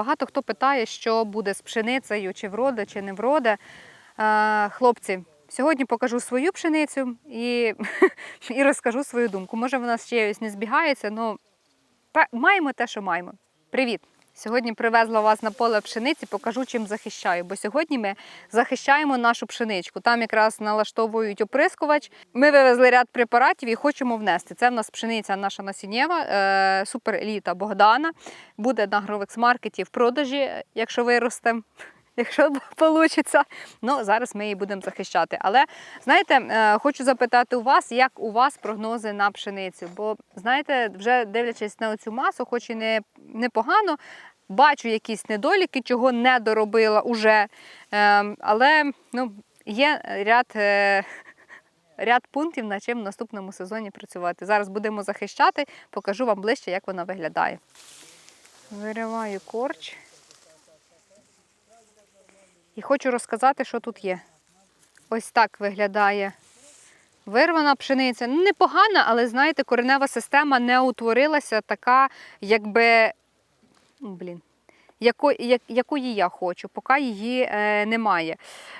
Багато хто питає, що буде з пшеницею, чи вроде, чи не вроде. Е, Хлопці, сьогодні покажу свою пшеницю і, і розкажу свою думку. Може, вона з чиєюсь не збігається, але маємо те, що маємо. Привіт! Сьогодні привезла вас на поле пшениці, покажу, чим захищаю. Бо сьогодні ми захищаємо нашу пшеничку. Там якраз налаштовують оприскувач. Ми вивезли ряд препаратів і хочемо внести. Це в нас пшениця наша насіннєва, е, супер Богдана. Буде на Гровекс маркеті в продажі, якщо виросте. Якщо вийде, ну зараз ми її будемо захищати. Але знаєте, е, хочу запитати у вас, як у вас прогнози на пшеницю? Бо знаєте, вже дивлячись на цю масу, хоч і не непогано, бачу якісь недоліки, чого не доробила уже. Ем, Але ну, є ряд. е, Ряд пунктів, над чим в наступному сезоні працювати. Зараз будемо захищати, покажу вам ближче, як вона виглядає. Вириваю корч. І хочу розказати, що тут є. Ось так виглядає вирвана пшениця. Непогана, але знаєте, коренева система не утворилася така, якби. Блін. Яко, як, якої я хочу, поки її е, немає.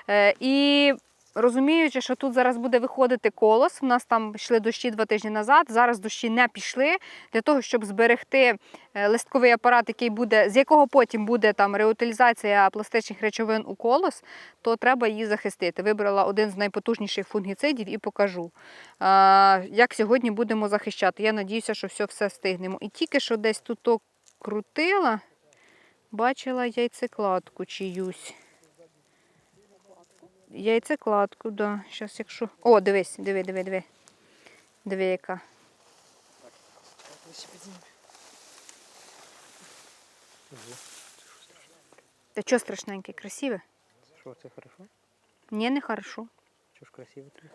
Е, і розуміючи, що тут зараз буде виходити колос, у нас там йшли дощі два тижні назад, зараз дощі не пішли. Для того, щоб зберегти е, листковий апарат, який буде, з якого потім буде там реутилізація пластичних речовин у колос, то треба її захистити. Вибрала один з найпотужніших фунгіцидів і покажу, е, як сьогодні будемо захищати. Я надіюся, що все, все встигнемо. І тільки що десь тут крутила, бачила яйцекладку чиюсь. Яйцекладку, да. Щас якщо. О, дивись, диви, диви, диви. Диви, яка. Та що страшненьке, красиве? Що, це хорошо? Ні, не хорошо. Що ж красиво тут?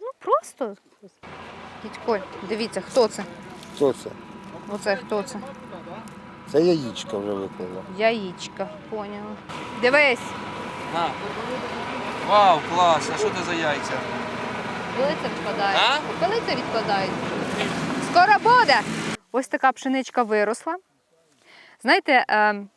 Ну просто. Дідь Коль, дивіться, хто це? Що це? Оце хто це? Це яєчко вже виклала. Яєчка, поняла. Дивись, А. Вау, клас! А що це за яйця? Пилиця відкладається. А? Пилиця відкладається. Скоро буде! Ось така пшеничка виросла. Знаєте, ем,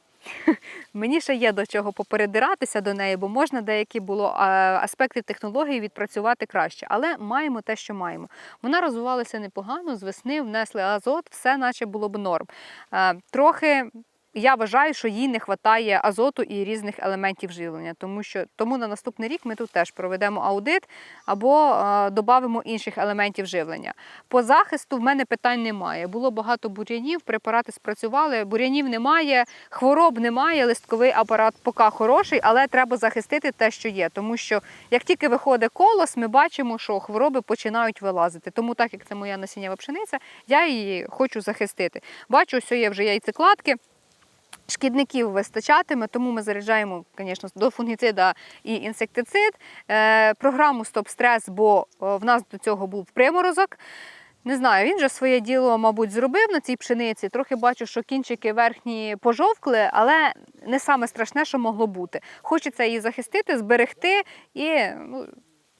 мені ще є до чого попередиратися до неї, бо можна деякі було аспекти технології відпрацювати краще. Але маємо те, що маємо. Вона розвивалася непогано, з весни внесли азот, все наче було б норм. Е, Трохи. Я вважаю, що їй не вистачає азоту і різних елементів живлення, тому що тому на наступний рік ми тут теж проведемо аудит або е, додамо інших елементів живлення. По захисту в мене питань немає. Було багато бур'янів, препарати спрацювали, бур'янів немає, хвороб немає, листковий апарат поки хороший, але треба захистити те, що є. Тому що як тільки виходить колос, ми бачимо, що хвороби починають вилазити. Тому, так як це моя насіннєва пшениця, я її хочу захистити. Бачу, що є вже яйцекладки. Шкідників вистачатиме, тому ми заряджаємо, звісно, до фунгіцида і інсектицид. Е, програму Стоп стрес, бо е, в нас до цього був приморозок. Не знаю, він же своє діло, мабуть, зробив на цій пшениці. Трохи бачу, що кінчики верхні пожовкли, але не саме страшне, що могло бути. Хочеться її захистити, зберегти і ну,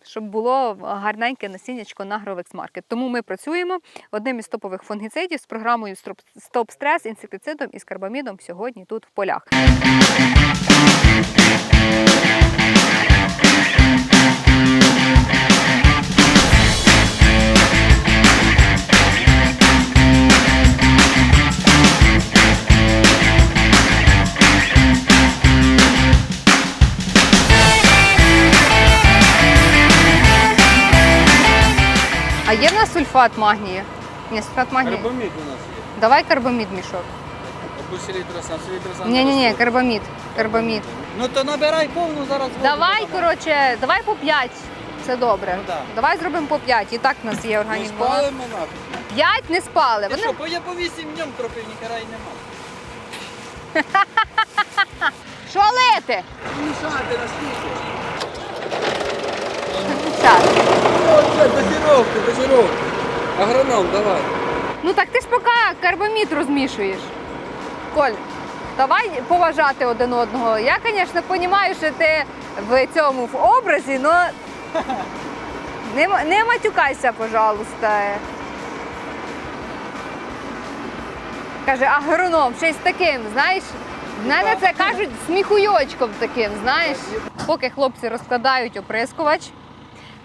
щоб було гарненьке насіннячко на Market. Тому ми працюємо одним із топових фунгіцидів з програмою Стоп Стрес, інсектицидом і скарбамідом карбамідом сьогодні тут в полях. Сульфат магнію? Ні, сульфат магнію. Карбамід у нас є. Давай карбамід мішок. Або селітросан, селітросан. Ні, ні, ні, карбамід. Карбамід. Ну то набирай повну зараз. Давай, коротше, давай по 5. Це добре. Ну, да. Давай зробимо по 5. І так в нас є Ми організм. спалимо нафіг. 5 не спали. Ти Вони що, бо я по 8 днем кропив, ніхера й нема. що лити? Мішати на скільки? Так. Оце, дозіровки, дозіровки. Агроном, давай. Ну так ти ж поки карбамід розмішуєш. Коль, давай поважати один одного. Я, звісно, розумію, що ти в цьому в образі, але не, не матюкайся, пожалуйста. Каже, агроном, щось таким, знаєш, В мене це кажуть сміхуйочком таким, знаєш. Поки хлопці розкладають оприскувач.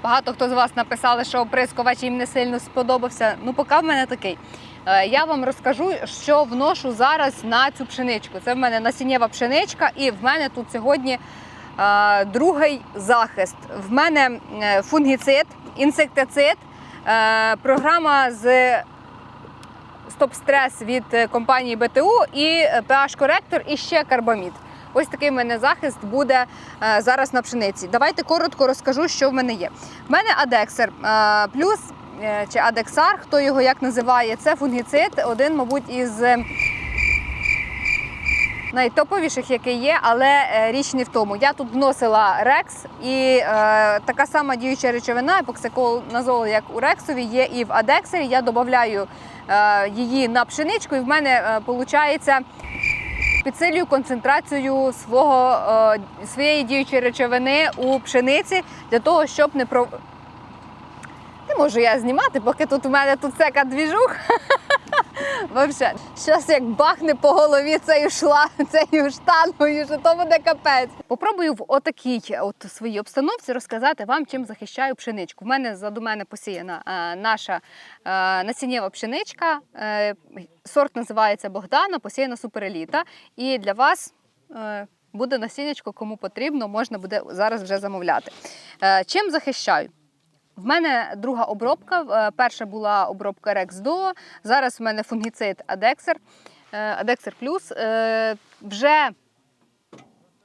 Багато хто з вас написали, що оприскувач їм не сильно сподобався. Ну, поки в мене такий. Е, Я вам розкажу, що вношу зараз на цю пшеничку. Це в мене насіннєва пшеничка, і в мене тут сьогодні е, другий захист. В мене е, фунгіцид, інсектицид, програма з стоп-стрес від компанії БТУ і PH-коректор і ще карбамід. Ось такий в мене захист буде е, зараз на пшениці. Давайте коротко розкажу, що в мене є. В мене Адексер е, плюс е, чи Адексар, хто його як називає, це фунгіцид, один, мабуть, із е, найтоповіших, який є, але е, річ не в тому. Я тут вносила рекс, і е, така сама діюча речовина, епоксиконазол, як у рексові, є і в адексері. Я додаю е, її на пшеничку, і в мене виходить. Підсилюю концентрацію свого, е, своєї діючої речовини у пшениці для того, щоб не про. Не можу я знімати, поки тут у мене тут всяка двіжух. Вообще, щас як бахне по голові цією шла, цією штангою, що то буде капець. Попробую в отакій от своїй обстановці розказати вам, чим захищаю пшеничку. В мене заду мене посіяна е, наша е, насіннєва пшеничка. Е, сорт називається Богдана, посіяна супереліта. І для вас. Е, Буде насіннячко, кому потрібно, можна буде зараз вже замовляти. Е, Чим захищаю? В мене друга обробка. Е, Перша була обробка Рексдо. Зараз в мене фунгіцид Адексер. Адексер Плюс. Вже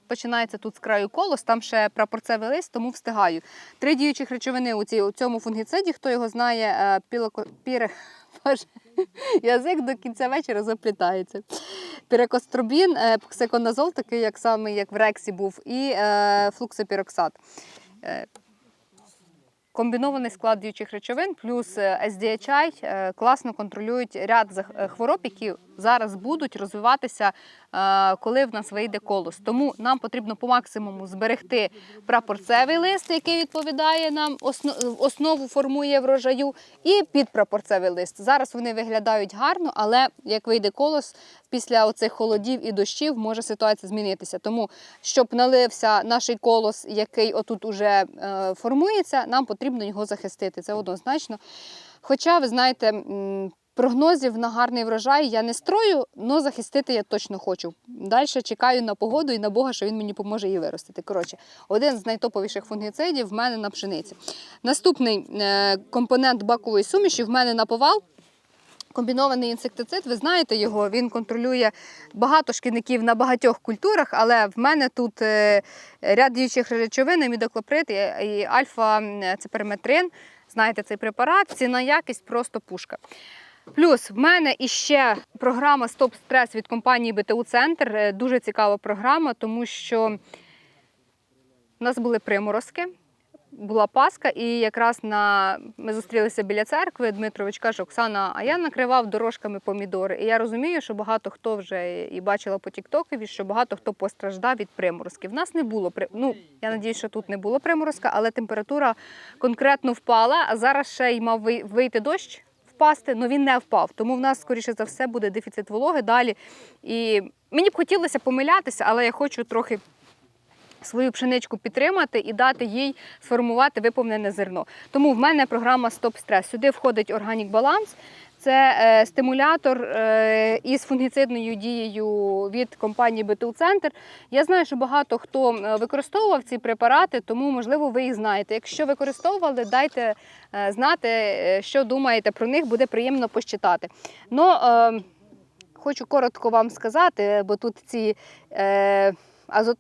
починається тут з краю колос, там ще прапорцевий лист, тому встигаю. Три діючих речовини у, цьому фунгіциді, хто його знає, е, пілоко, Боже, язик до кінця вечора заплітається. Пірекостробін, е, такий як самий, як в Рексі був, і е, флуксопіроксат. Комбінований склад діючих речовин плюс е, SDHI е, класно контролюють ряд е, хвороб, які зараз будуть розвиватися, е, коли в нас вийде колос. Тому нам потрібно по максимуму зберегти прапорцевий лист, який відповідає нам, основу формує врожаю, і підпрапорцевий лист. Зараз вони виглядають гарно, але як вийде колос, після оцих холодів і дощів може ситуація змінитися. Тому, щоб налився наш колос, який отут уже е, формується, нам потрібно його захистити. Це однозначно. Хоча, ви знаєте, прогнозів на гарний врожай я не строю, але захистити я точно хочу. Далі чекаю на погоду і на Бога, що він мені поможе її виростити. Коротше, один з найтоповіших фунгіцидів в мене на пшениці. Наступний е, компонент бакової суміші в мене на повал. Комбінований інсектицид, ви знаєте його, він контролює багато шкідників на багатьох культурах, але в мене тут е, ряд діючих речовин, мідоклоприд і, і альфа-циперметрин. Знаєте цей препарат, ціна якість просто пушка. Плюс в мене іще програма Стоп Стрес від компанії БТУ Центр. Е, Дуже цікава програма, тому що в нас були приморозки була Пасха, і якраз на ми зустрілися біля церкви. Дмитрович каже: Оксана, а я накривав дорожками помідори. І я розумію, що багато хто вже і бачила по Тіктокові, що багато хто постраждав від приморозків. В нас не було ну, я надіюсь, що тут не було приморозка, але температура конкретно впала. А зараз ще й мав вийти дощ. Впасти, але він не впав. Тому в нас, скоріше за все, буде дефіцит вологи далі. І мені б хотілося помилятися, але я хочу трохи свою пшеничку підтримати і дати їй сформувати виповнене зерно. Тому в мене програма Стоп Стрес. Сюди входить органік баланс. Це е, стимулятор е, із фунгіцидною дією від компанії БТУ Центр. Я знаю, що багато хто е, використовував ці препарати, тому можливо ви їх знаєте. Якщо використовували, дайте знати, що думаєте про них, буде приємно почитати. Но, е, хочу коротко вам сказати, бо тут ці. Е, азот,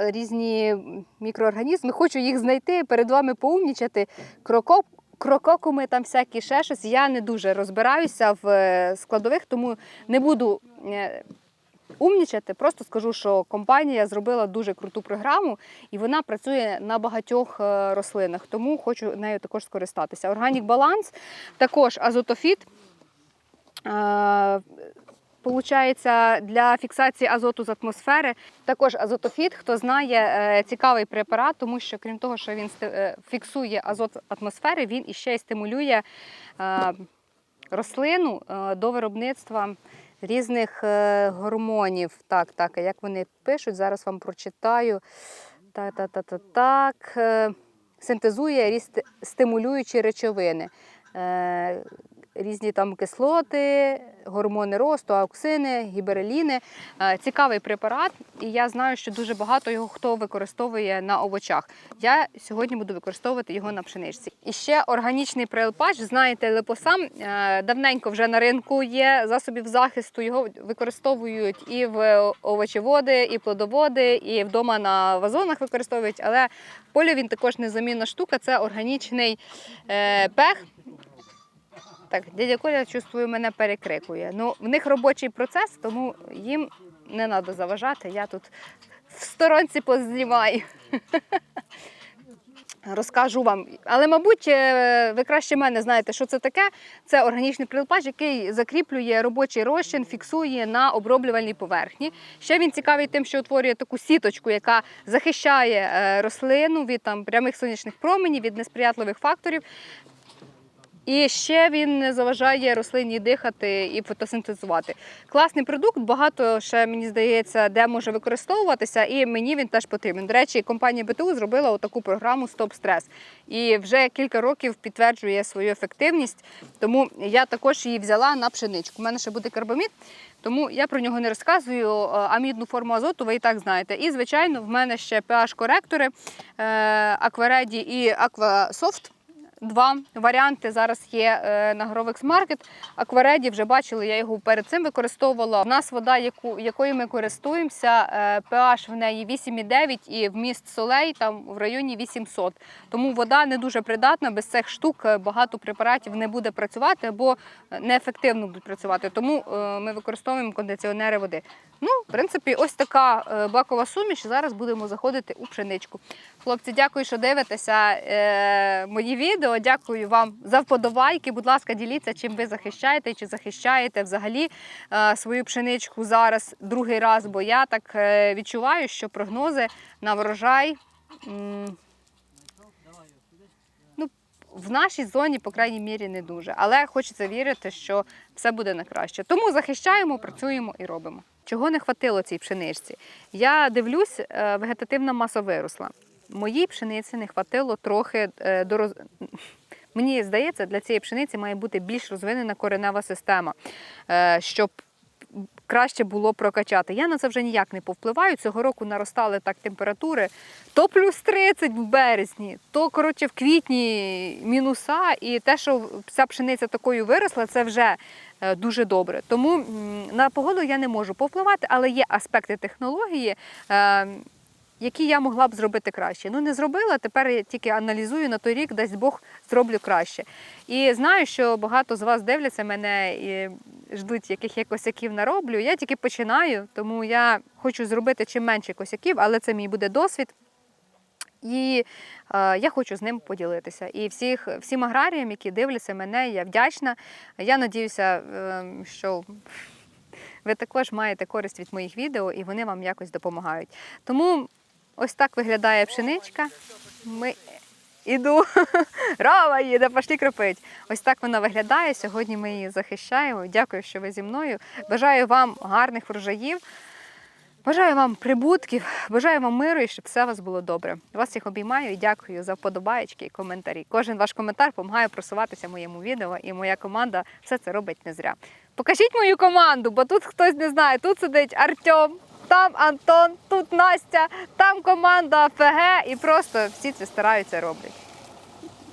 різні мікроорганізми. Хочу їх знайти, перед вами поумнічати. Крокоп, крококуми, там всякі ще щось. Я не дуже розбираюся в е, складових, тому не буду е, умнічати. Просто скажу, що компанія зробила дуже круту програму і вона працює на багатьох е, рослинах, тому хочу нею також скористатися. Органік баланс, також азотофіт. Получається для фіксації азоту з атмосфери. Також азотофіт, хто знає, е, цікавий препарат, тому що крім того, що він е, фіксує азот атмосфери, він іще й стимулює е, рослину до виробництва різних гормонів. Так, так, як вони пишуть, зараз вам прочитаю. Так, так, так, так, так. Синтезує стимулюючі речовини. Різні там кислоти, гормони росту, ауксини, гібереліни. Е, Цікавий препарат, і я знаю, що дуже багато його хто використовує на овочах. Я сьогодні буду використовувати його на пшеничці. І ще органічний прилпач, знаєте, липосам е, давненько вже на ринку є засобів захисту. Його використовують і в овочеводи, і плодоводи, і вдома на вазонах використовують. Але в полі він також незамінна штука. Це органічний е, пех. Так, дядя Коля, чувствую, мене перекрикує. Ну, в них робочий процес, тому їм не треба заважати. Я тут в сторонці познімаю. Розкажу вам. Але, мабуть, е, ви краще мене знаєте, що це таке. Це органічний прилипач, який закріплює робочий розчин, фіксує на оброблювальній поверхні. Ще він цікавий тим, що утворює таку сіточку, яка захищає е, рослину від там, прямих сонячних променів, від несприятливих факторів. І ще він не заважає рослині дихати і фотосинтезувати. Класний продукт, багато ще мені здається, де може використовуватися, і мені він теж потрібен. До речі, компанія БТУ зробила таку програму Стоп стрес і вже кілька років підтверджує свою ефективність. Тому я також її взяла на пшеничку. У мене ще буде карбамід, тому я про нього не розказую. Е, Амідну форму азоту ви і так знаєте. І звичайно, в мене ще pH-коректори Аквареді і Аквасофт. Два варіанти зараз є е, на Grovex Market. Аквареді вже бачили, я його перед цим використовувала. У нас вода, яку, якою ми користуємося, е, pH в неї 8,9 і вміст солей там в районі 800. Тому вода не дуже придатна. Без цих штук е, багато препаратів не буде працювати або неефективно будуть працювати. Тому е, ми використовуємо кондиціонери води. Ну, в принципі, ось така е, бакова суміш. Зараз будемо заходити у пшеничку. Хлопці, дякую, що дивитеся е, мої відео. Дякую вам за вподобайки. Будь ласка, діліться, чим ви захищаєте, чи захищаєте взагалі е, свою пшеничку зараз другий раз. Бо я так е, відчуваю, що прогнози на врожай. В нашій зоні, по крайній мірі, не дуже. Але хочеться вірити, що все буде на краще. Тому захищаємо, працюємо і робимо. Чого не хватило цій пшеничці? Я дивлюсь, е, вегетативна маса виросла. Моїй пшениці не хватило трохи е, до роз... Мені здається, для цієї пшениці має бути більш розвинена коренева система, е, щоб краще було прокачати. Я на це вже ніяк не повпливаю. Цього року наростали так температури. То плюс 30 в березні, то коротше в квітні мінуса. І те, що ця пшениця такою виросла, це вже е, дуже добре. Тому на погоду я не можу повпливати, але є аспекти технології. Які я могла б зробити краще. Ну не зробила. Тепер я тільки аналізую на той рік, дасть Бог зроблю краще. І знаю, що багато з вас дивляться мене і ждуть, яких я косяків нароблю. Я тільки починаю, тому я хочу зробити чим менше косяків, але це мій буде досвід. І е, я хочу з ним поділитися. І всіх, всім аграріям, які дивляться мене, я вдячна. Я надіюся, е, що ви також маєте користь від моїх відео і вони вам якось допомагають. Тому ось так виглядає пшеничка. Ми іду, Рава їде, пошли кропить. Ось так вона виглядає. Сьогодні ми її захищаємо. Дякую, що ви зі мною. Бажаю вам гарних врожаїв. Бажаю вам прибутків, бажаю вам миру і щоб все у вас було добре. Вас всіх обіймаю і дякую за вподобаєчки і коментарі. Кожен ваш коментар допомагає просуватися моєму відео, і моя команда все це робить не зря. Покажіть мою команду, бо тут хтось не знає. Тут сидить Артем, там Антон, тут Настя, там команда ФГ, і просто всі це стараються роблять.